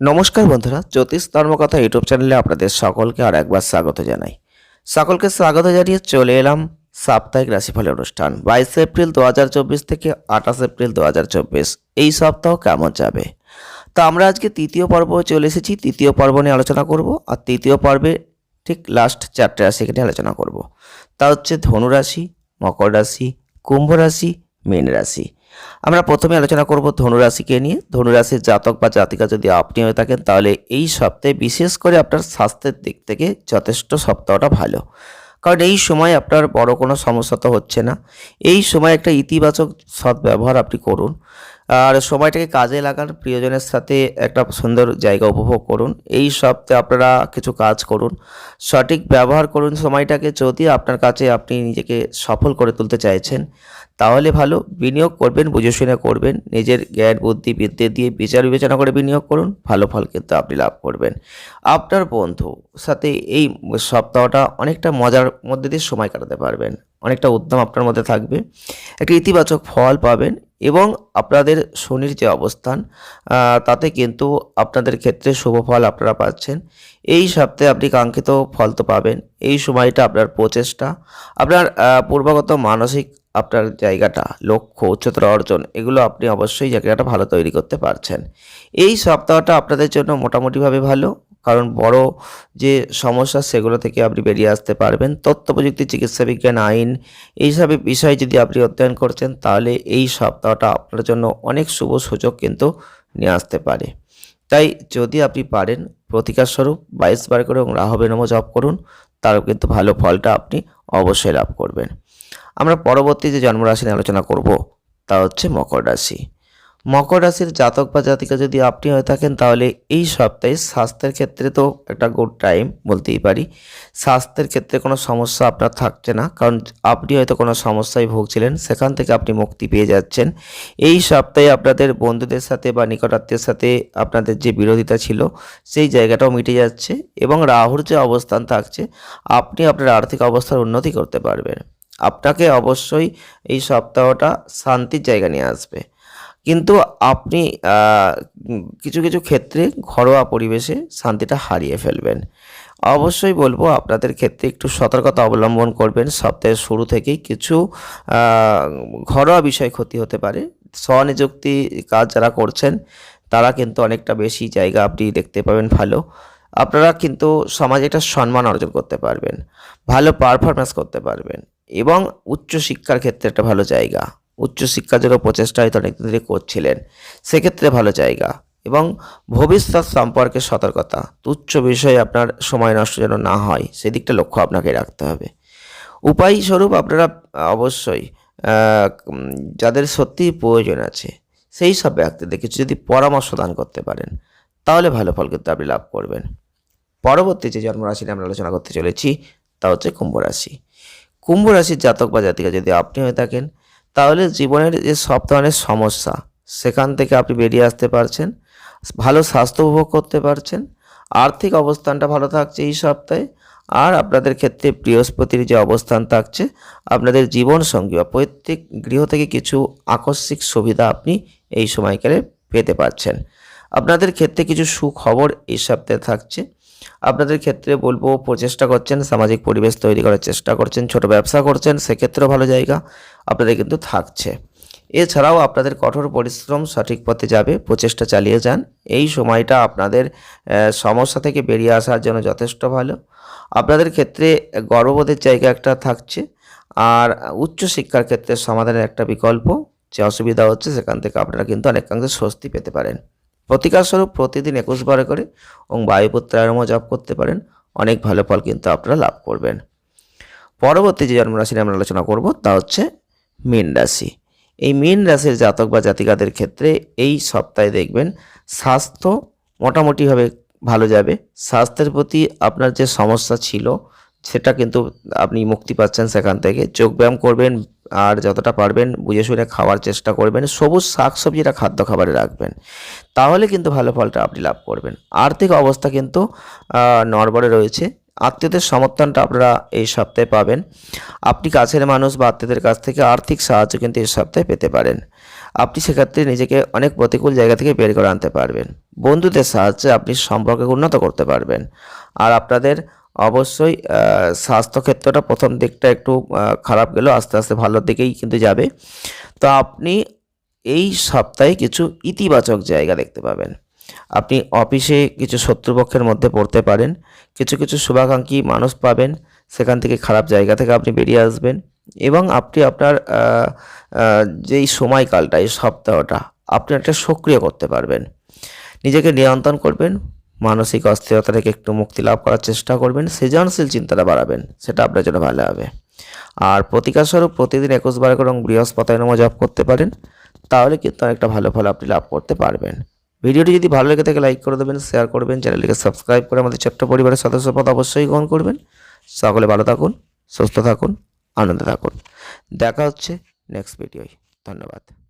নমস্কার বন্ধুরা, জ্যোতিষ ধর্মকথা ইউটিউব চ্যানেলে আপনাদের সকলকে আর একবার স্বাগত জানাই। সকলকে স্বাগত জানিয়ে চলে এলাম সাপ্তাহিক রাশিফলের অনুষ্ঠান। বাইশে এপ্রিল দু হাজার চব্বিশ থেকে আঠাশ এপ্রিল দু হাজার চব্বিশ, এই সপ্তাহ কেমন যাবে? তো আমরা আজকে তৃতীয় পর্ব চলে এসেছি। তৃতীয় পর্ব নিয়ে আলোচনা করব আর তৃতীয় পর্বে ঠিক লাস্ট চারটে রাশিকে নিয়ে আলোচনা করব। তা হচ্ছে ধনু রাশি মকর রাশি, কুম্ভ রাশি, মীন রাশি। আমরা প্রথমে আলোচনা করব ধনুরাশিকে নিয়ে। ধনুরাশির জাতক বা জাতিকা যদি আপনি হয়ে থাকেন, তাহলে এই সপ্তাহে বিশেষ করে আপনার স্বাস্থ্যের দিক থেকে যথেষ্ট সপ্তাহটা ভালো। কারণ এই সময় আপনার বড় কোনো সমস্যা তো হচ্ছে না। এই সময় একটা ইতিবাচক সৎ ব্যবহার আপনি করুন। আর সময়টাকে কাজে লাগান, প্রিয়জনের সাথে একটা সুন্দর জায়গা উপভোগ করুন। এই সপ্তাহে আপনারা কিছু কাজ করুন। সঠিক ব্যবহার করুন সময়টাকে যদি আপনার কাছে আপনি নিজেকে সফল করে তুলতে চাইছেন তাহলে ভালো, বিনিয়োগ করবেন বুঝে শুনে করবেন, নিজের জ্ঞান, বুদ্ধি, বিদ্যে দিয়ে বিচার বিবেচনা করে বিনিয়োগ করুন, ভালো ফল কিন্তু আপনি লাভ করবেন। আপনার বন্ধু সাথে এই সপ্তাহটা অনেকটা মজার মধ্যে দিয়ে সময় কাটাতে পারবেন, অনেকটা উদ্যম আপনার মধ্যে থাকবে, একটা ইতিবাচক ফল পাবেন এবং আপনাদের শনির যে অবস্থান তাতে কিন্তু আপনাদের ক্ষেত্রে শুভ ফল আপনারা পাচ্ছেন। এই সপ্তাহে আপনি কাঙ্ক্ষিত ফল তো পাবেন, এই সময়টা আপনার প্রচেষ্টা, আপনার পূর্বগত মানসিক আপনার জায়গাটা, লক্ষ্য, উচ্চতর অর্জন, এগুলো আপনি অবশ্যই জায়গাটা ভালো তৈরি করতে পারছেন। এই সপ্তাহটা আপনাদের জন্য মোটামুটিভাবে ভালো, কারণ বড় যে সমস্যা সেগুলো থেকে আপনি বেরিয়ে আসতে পারবেন। তথ্য প্রযুক্তি চিকিৎসা বিজ্ঞান, আইন, এইসব বিষয় যদি আপনি অধ্যয়ন করছেন, তাহলে এই সপ্তাহটা আপনার জন্য অনেক শুভ সুযোগ কিন্তু নিয়ে আসতে পারে। তাই যদি আপনি পারেন, প্রতিকার স্বরূপ বাইশ বার করে এবং রাহবে নম জপ করুন, তারও কিন্তু ভালো ফলটা আপনি অবশ্যই লাভ করবেন। আমরা পরবর্তী যে জন্মরাশি নিয়ে আলোচনা করব, তা হচ্ছে মকর রাশি। মকর রাশির জাতক বা জাতিকা যদি আপনি হয়ে থাকেন, তাহলে এই সপ্তাহে স্বাস্থ্যের ক্ষেত্রে তো একটা গুড টাইম বলতেই পারি। স্বাস্থ্যের ক্ষেত্রে কোনো সমস্যা আপনার থাকছে না, কারণ আপনি হয়তো কোনো সমস্যায় ভুগছিলেন, সেখান থেকে আপনি মুক্তি পেয়ে যাচ্ছেন। এই সপ্তাহে আপনাদের বন্ধুদের সাথে বা নিকটাত্মীয়ের সাথে আপনাদের যে বিরোধিতা ছিল, সেই জায়গাটাও মিটে যাচ্ছে এবং রাহুর যে অবস্থান থাকছে, আপনি আপনার আর্থিক অবস্থার উন্নতি করতে পারবেন। আপনাকে অবশ্যই এই সপ্তাহটা শান্তির জায়গা নিয়ে আসবে। কিন্তু আপনি কিছু কিছু ক্ষেত্রে ঘরোয়া পরিবেশে শান্তিটা হারিয়ে ফেলবেন। অবশ্যই বলব, আপনাদের ক্ষেত্রে একটু সতর্কতা অবলম্বন করবেন। সপ্তাহের শুরু থেকেই কিছু ঘরোয়া বিষয় ক্ষতি হতে পারে। স্বনিযুক্তি কাজ যারা করছেন, তারা কিন্তু অনেকটা বেশি জায়গা আপনি দেখতে পাবেন ভালো। আপনারা কিন্তু সমাজে একটা সম্মান অর্জন করতে পারবেন। ভালো পারফরমেন্স করতে পারবেন। এবং উচ্চশিক্ষার ক্ষেত্রে একটা ভালো জায়গা। উচ্চশিক্ষার জন্য প্রচেষ্টা হয়তো অনেকদিন ধরে করছিলেন। সেক্ষেত্রে ভালো জায়গা এবং ভবিষ্যৎ সম্পর্কে সতর্কতা। তুচ্ছ বিষয়ে আপনার সময় নষ্ট যেন না হয়, সেদিকটা লক্ষ্য আপনাকে রাখতে হবে। উপায় স্বরূপ আপনারা অবশ্যই যাদের সত্যিই প্রয়োজন আছে, সেই সব ব্যক্তিদের কিছু যদি পরামর্শ দান করতে পারেন, তাহলে ভালো ফল কিন্তু আপনি লাভ করবেন। পরবর্তী যে জন্মরাশি নিয়ে আমরা আলোচনা করতে চলেছি, তা হচ্ছে কুম্ভ রাশি কুম্ভ রাশির জাতক বা জাতিকা যদি আপনি হয়ে থাকেন, তাহলে জীবনের যে সব ধরনের সমস্যা, সেখান থেকে আপনি বেরিয়ে আসতে পারছেন, ভালো স্বাস্থ্য উপভোগ করতে পারছেন, আর্থিক অবস্থানটা ভালো থাকছে এই সপ্তাহে, আর আপনাদের ক্ষেত্রে বৃহস্পতির যে অবস্থান থাকছে, আপনাদের জীবন সঙ্গী বা প্রত্যেক গৃহ থেকে কিছু আকস্মিক সুবিধা আপনি এই সময়কালে পেতে পারছেন। আপনাদের ক্ষেত্রে কিছু সুখবর এই সপ্তাহে থাকছে। আপনাদের ক্ষেত্রে বলব, প্রচেষ্টা করছেন, সামাজিক পরিবেশ তৈরি করার চেষ্টা করছেন, ছোট ব্যবসা করছেন, সেক্ষেত্রেও ভালো জায়গা আপনাদের কিন্তু থাকছে। এছাড়াও আপনাদের কঠোর পরিশ্রম সঠিক পথে যাবে, প্রচেষ্টা চালিয়ে যান। এই সময়টা আপনাদের সমস্যা থেকে বেরিয়ে আসার জন্য যথেষ্ট ভালো। আপনাদের ক্ষেত্রে গর্ববোধের জায়গা একটা থাকছে, আর উচ্চশিক্ষার ক্ষেত্রে সমাধানের একটা বিকল্প, যে অসুবিধা হচ্ছে সেখান থেকে আপনারা কিন্তু অনেকাংশে স্বস্তি পেতে পারেন। প্রতিকার স্বরূপ প্রতিদিন একুশ বার করে এবং বায়ুপুত্রায়নম জপ করতে পারেন। অনেক ভালো ফল কিন্তু আপনারা লাভ করবেন। পরবর্তী যে জন্মরাশি আমরা আলোচনা করব, তা হচ্ছে মীন রাশি। এই মীন রাশির জাতক বা জাতিকাদের ক্ষেত্রে এই সপ্তাহে দেখবেন স্বাস্থ্য মোটামুটিভাবে ভালো যাবে। স্বাস্থ্যের প্রতি আপনার যে সমস্যা ছিল, সেটা কিন্তু আপনি মুক্তি পাচ্ছেন সেখান থেকে। যোগব্যায়াম করবেন আর যতটা পারবেন বুঝে শুনে খাওয়ার চেষ্টা করবেন, সবুজ শাকসবজিটা খাদ্য খাবারে রাখবেন। তাহলে কিন্তু ভালো ফলটা আপনি লাভ করবেন। আর্থিক অবস্থা কিন্তু নড়বড়ে রয়েছে। আত্মীয়দের সমর্থনটা আপনারা এই সপ্তাহে পাবেন। আপনি কাছের মানুষ বা আত্মীয়দের কাছ থেকে আর্থিক সাহায্য কিন্তু এই সপ্তাহে পেতে পারেন। আপনি সেক্ষেত্রে নিজেকে অনেক প্রতিকূল জায়গা থেকে বের করে আনতে পারবেন। বন্ধুদের সাহায্যে আপনি সম্পর্কে উন্নত করতে পারবেন। আর আপনাদের অবশ্যই স্বাস্থ্যক্ষেত্রটা প্রথম দিকটা একটু খারাপ গেলেও আস্তে আস্তে ভালোর দিকেই কিন্তু যাবে। তো আপনি এই সপ্তাহে কিছু ইতিবাচক জায়গা দেখতে পাবেন। আপনি অফিসে কিছু শত্রুপক্ষের মধ্যে পড়তে পারেন, কিছু কিছু শুভাকাঙ্ক্ষী মানুষ পাবেন, সেখান থেকে খারাপ জায়গা থেকে আপনি বেরিয়ে আসবেন এবং আপনি আপনার যেই সময়কালটা, এই সপ্তাহটা, আপনি একটা সক্রিয় করতে পারবেন। নিজেকে নিয়ন্ত্রণ করবেন মানসিক অস্থিরতা থেকে একটু মুক্তি লাভ করার চেষ্টা করবেন, সৃজনশীল চিন্তাটা বাড়াবেন, সেটা আপনার জন্য ভালো হবে। আর প্রতিকারস্বরূপ প্রতিদিন একুশ বার করে বৃহস্পতায় নম জপ করতে পারেন, তাহলে কিন্তু অনেকটা ভালো ফল আপনি লাভ করতে পারবেন। ভিডিওটি যদি ভালো লেগে থাকে, লাইক করে দেবেন শেয়ার করবেন, চ্যানেলটিকে সাবস্ক্রাইব করে আমাদের ছোট্ট পরিবারের সদস্য পদ অবশ্যই গ্রহণ করবেন। সকলে ভালো থাকুন, সুস্থ থাকুন, আনন্দে থাকুন। দেখা হচ্ছে নেক্সট ভিডিওয় ধন্যবাদ।